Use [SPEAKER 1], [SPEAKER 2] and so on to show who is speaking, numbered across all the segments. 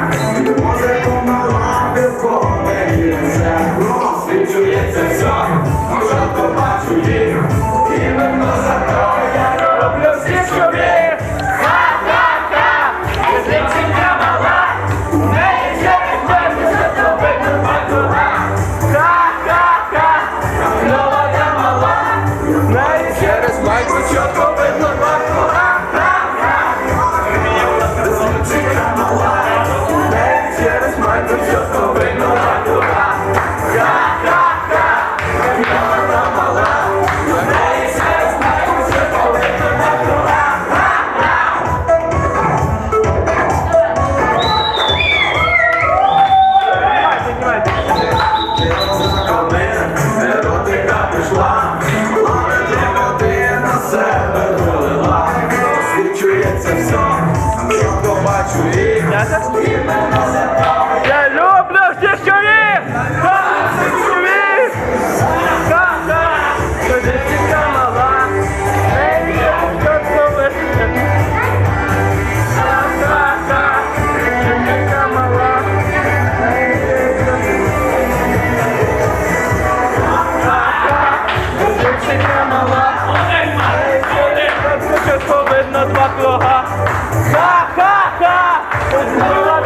[SPEAKER 1] Was it on my life? То Я
[SPEAKER 2] люблю всіх чоловік! Чоловік! Ха-ха! Дівчинка мала! Ей, дівчинка висить! Ха-ха-ха! Дівчинка мала! Ей, Дівчинка мала! Ей, дівчинка, чітко видно два круга! Ха-ха-ха! Дівчинка мала!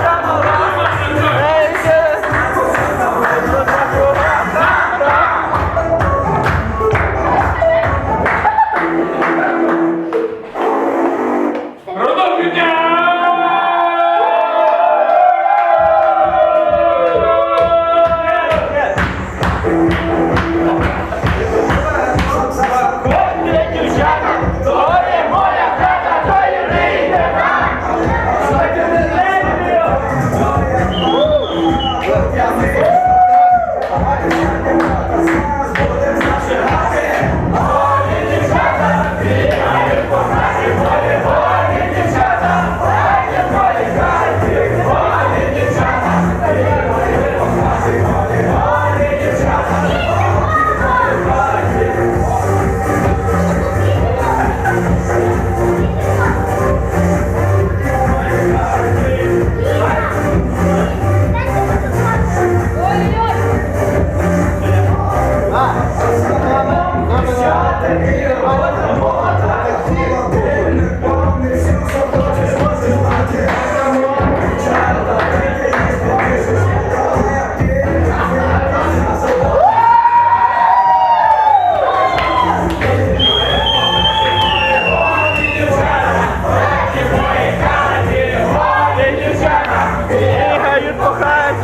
[SPEAKER 2] Бігають, кохають,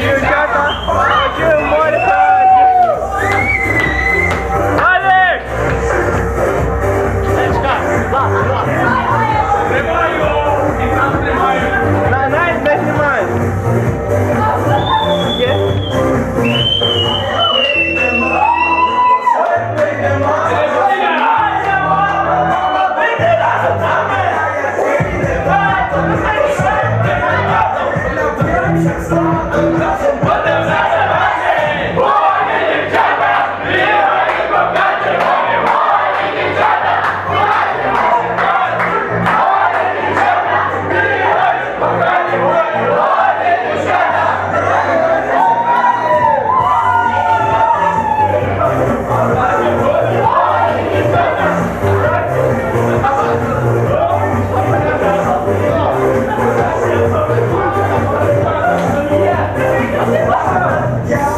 [SPEAKER 2] дівчата, Yeah.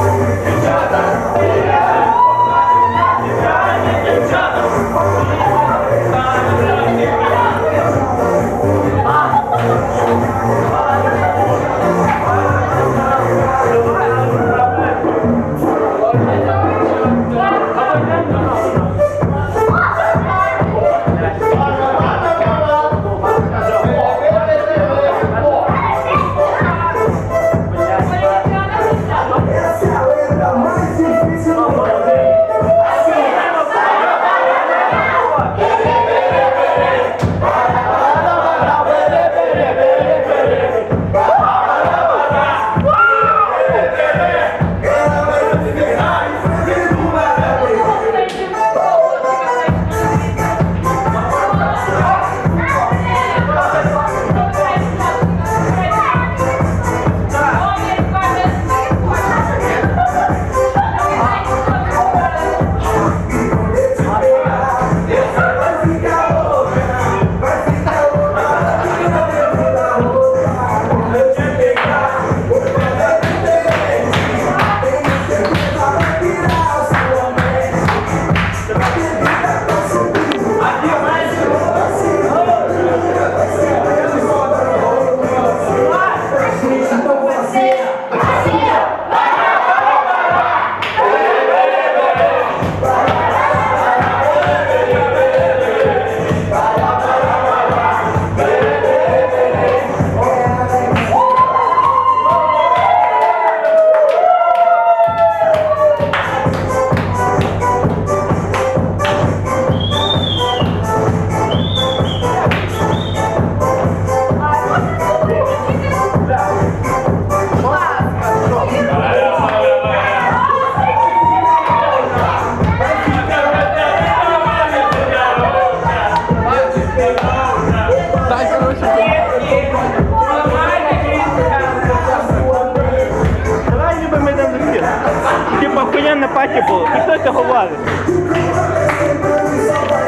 [SPEAKER 2] На паті було. І хто це говорить?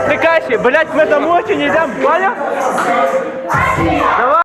[SPEAKER 2] Ти кажеш, блядь, ми замучені, йдемо, поняв? Давай.